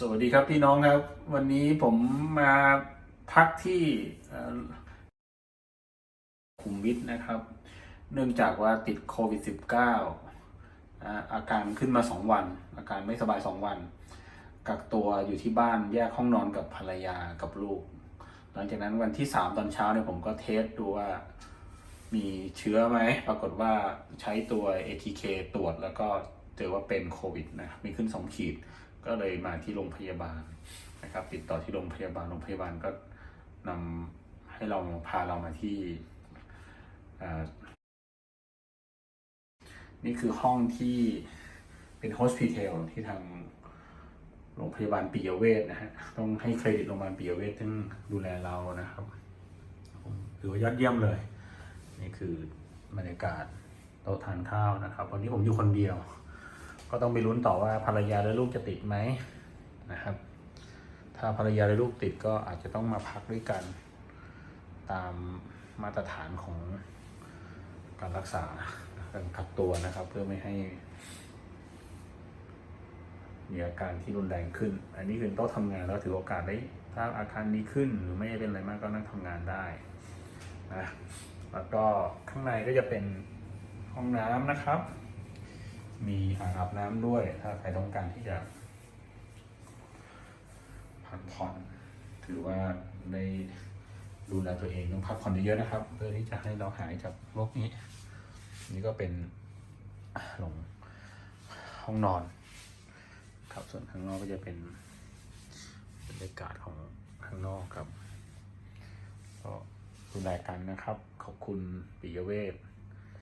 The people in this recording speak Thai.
สวัสดีครับพี่น้องครับ วันนี้ผมมาพักที่เอ่อคุมวิทนะครับ เนื่องจากว่าติดโควิด -19 อาอาการขึ้นมาสองวัน อาการไม่สบายสองวัน กักตัวอยู่ที่บ้านแยกห้องนอนกับภรรยากับลูก หลังจากนั้นวันที่สามตอนเช้าเนี่ยผมก็เทสดูว่ามีเชื้อไหม ปรากฏว่าใช้ตัว ATK ตรวจแล้วก็ เจอว่าเป็นโควิดนะครับมีขึ้นสองขีด ก็เลยมาที่โรงพยาบาลนะครับ ติดต่อที่โรงพยาบาลโรงพยาบาลก็นำให้เราพาเรามาที่อ่านี่คือห้องที่เป็นโฮสพิทลที่ทางโรงพยาบาลปิยเวชนะฮะ ต้องให้เครดิตโรงพยาบาลปิยเวชที่ดูแลเรานะครับถือว่ายอดเยี่ยมเลย นี่คือบรรยากาศโต๊ะทานข้าวนะครับ วันนี้ผมอยู่คนเดียว ก็ต้องไปลุ้นต่อว่าภรรยาและลูกจะติดไหมนะครับ ถ้าภรรยาและลูกติดก็อาจจะต้องมาพักด้วยกัน ตามมาตรฐานของการรักษาการกักตัวนะครับ เพื่อไม่ให้มีอาการที่รุนแรงขึ้น อันนี้คือโต๊ะทำงานแล้วถือโอกาสได้ ถ้าอาการดีขึ้นหรือไม่เป็นอะไรมากก็นั่งทำงานได้นะ แล้วก็ข้างในก็จะเป็นห้องน้ำนะครับ มีอ่างอาบน้ำด้วย ถ้าใครต้องการที่จะพักผ่อน ถือว่าได้ดูแลตัวเองต้องพักผ่อนเยอะๆนะครับ เพื่อที่จะให้เราหายจากโรคนี้ นี่ก็เป็นหลงห้องนอน ครับส่วนข้างนอกก็จะเป็นบรรยากาศของข้างนอกครับก็ดูแลกันนะครับ ขอบคุณปิยเวท